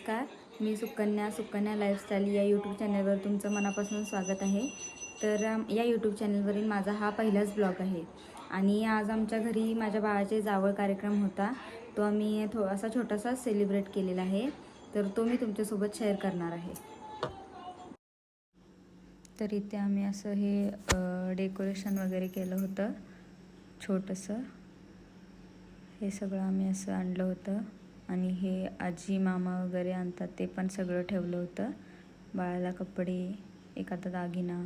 नमस्कार मी सुकन्या सुकन्या लाईफस्टाईल या यूट्यूब चॅनलवर तुमचं मनापासून स्वागत आहे. तर या यूट्यूब चॅनलवरील माझा हा पहिलाच ब्लॉग आहे. आणि आज आमच्या घरी माझ्या बाळाचे जावळ कार्यक्रम होता. तो आम्ही थो असा छोटासा सेलिब्रेट केलेला आहे. तर तो मी तुमच्यासोबत शेअर करणार आहे. तर इथे आम्ही असं हे डेकोरेशन वगैरे केलं होतं. छोटंसं. हे सगळं आम्ही असं आणलं होतं. आणि हे आजी मामा वगैरे आणतात ते पण सगळं ठेवलं होतं. बाळाला कपडे एखादा दागिना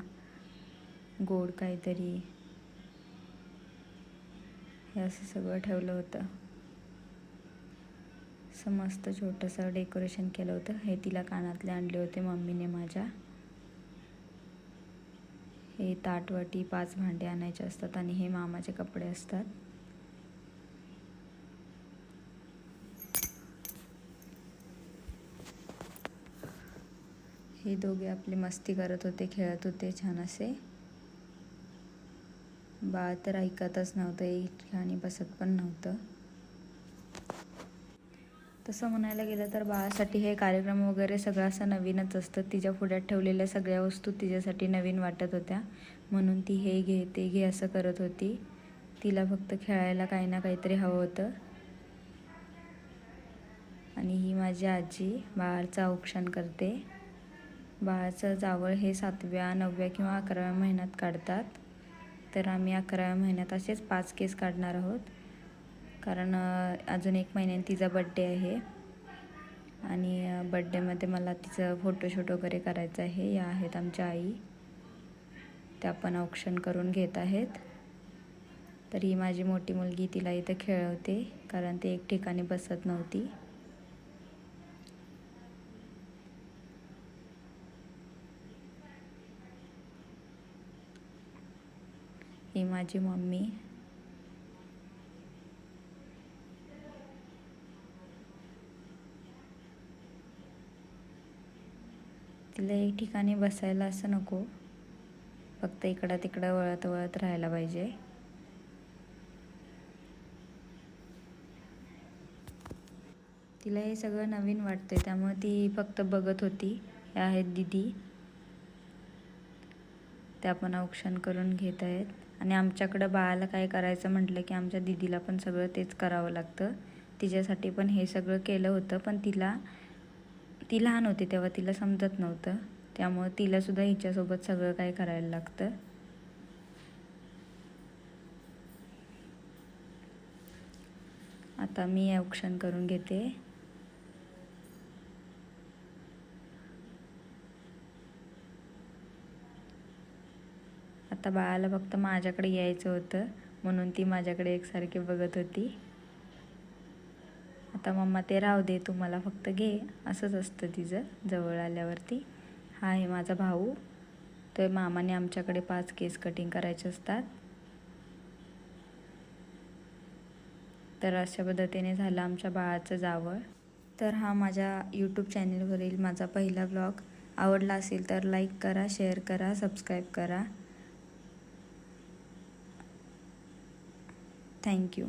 गोड काहीतरी हे असं सगळं ठेवलं होतं. असं मस्त छोटंसं डेकोरेशन केलं होतं. हे तिला कानातले आणले होते मम्मीने माझ्या. हे ताटवाटी पाच भांडे आणायचे असतात आणि हे मामाचे कपडे असतात. हे दोघे आपली मस्ती करत होते खेळत होते छान असे. बाळ तर ऐकतच नव्हतं एक ठिकाणी बसत पण नव्हतं. तसं म्हणायला गेलं तर बाळासाठी हे कार्यक्रम वगैरे सगळं असं नवीनच असतं. तिच्या पुढ्यात ठेवलेल्या सगळ्या वस्तू तिच्यासाठी नवीन वाटत होत्या. म्हणून ती हे घे ते घे असं करत होती. तिला फक्त खेळायला काही ना काहीतरी हवं होतं. आणि ही माझी आजी बाळाचं औक्षण करते. बाळाचं जावळ हे सातव्या नवव्या किंवा अकराव्या महिन्यात काढतात. तर आम्ही अकराव्या महिन्यात असेच पाच केस काढणार आहोत. कारण अजून एक महिन्याने तिचा बड्डे आहे. आणि बड्डेमध्ये मला तिचं फोटोशूट वगैरे करायचं आहे. या आहेत आमच्या आई. त्या पण औक्षण करून घेत आहेत. तर ही माझी मोठी मुलगी तिला इथं खेळवते. कारण ती एक ठिकाणी बसत नव्हती. ही माझी मम्मी. तिला एक ठिकाणी बसायला असं नको. फक्त इकडं तिकडं वळत वळत राहायला पाहिजे. तिला हे सगळं नवीन वाटतंय त्यामुळे ती फक्त बघत होती. हे आहेत दिदी. त्या पण औक्षण करून घेत आहेत. आणि आमच्याकडं बाळाला काय करायचं म्हटलं की आमच्या दिदीला पण सगळं तेच करावं लागतं. तिच्यासाठी पण हे सगळं केलं होतं पण तिला ती लहान होती तेव्हा तिला समजत नव्हतं. त्यामुळं तिलासुद्धा हिच्यासोबत सगळं काय करायला लागतं. आता मी औक्षण करून घेते. आता बाळाला फक्त माझ्याकडे यायचं होतं म्हणून ती माझ्याकडे एकसारखी बघत होती. आता मम्मा ते राहू दे तू मला फक्त घे असंच असतं तिचं जवळ आल्यावरती. हा आहे माझा भाऊ. तर मामाने आमच्याकडे पाच केस कटिंग करायचे असतात. तर अशा पद्धतीने झालं आमच्या बाळाचं जावळ. तर हा माझ्या यूट्यूब चॅनेलवरील माझा पहिला ब्लॉग आवडला असेल तर लाईक करा शेअर करा सबस्क्राईब करा. थँक्यू.